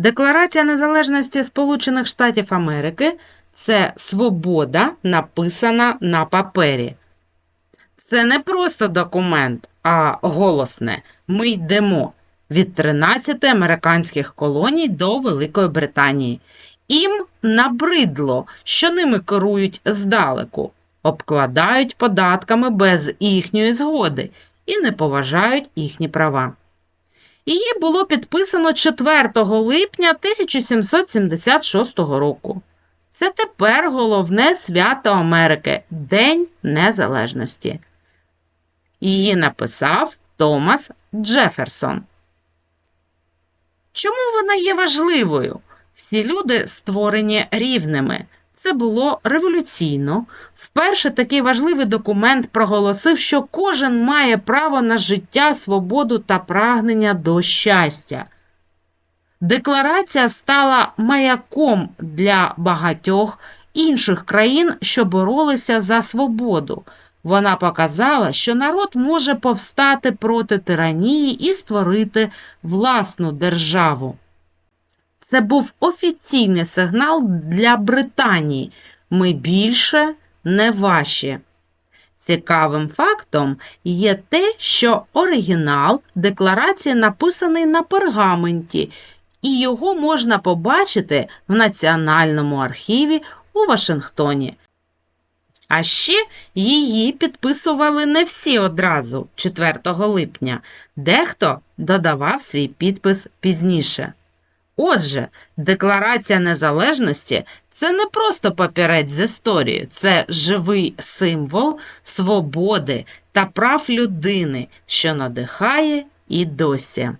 Декларація незалежності Сполучених Штатів Америки це свобода, написана на папері. Це не просто документ, а голосне. Ми йдемо від 13 американських колоній до Великої Британії. Їм набридло, що ними керують здалеку, обкладають податками без їхньої згоди і не поважають їхні права. Її було підписано 4 липня 1776 року. Це тепер головне свято Америки День Незалежності. Її написав Томас Джеферсон. Чому вона є важливою? Всі люди створені рівними. Це було революційно. Вперше такий важливий документ проголосив, що кожен має право на життя, свободу та прагнення до щастя. Декларація стала маяком для багатьох інших країн, що боролися за свободу. Вона показала, що народ може повстати проти тиранії і створити власну державу. Це був офіційний сигнал для Британії. Ми більше не ваші. Цікавим фактом є те, що оригінал декларації написаний на пергаменті, і його можна побачити в Національному архіві у Вашингтоні. А ще її підписували не всі одразу 4 липня. Дехто додавав свій підпис пізніше. Отже, Декларація Незалежності це не просто папірець з історії, це живий символ свободи та прав людини, що надихає і досі.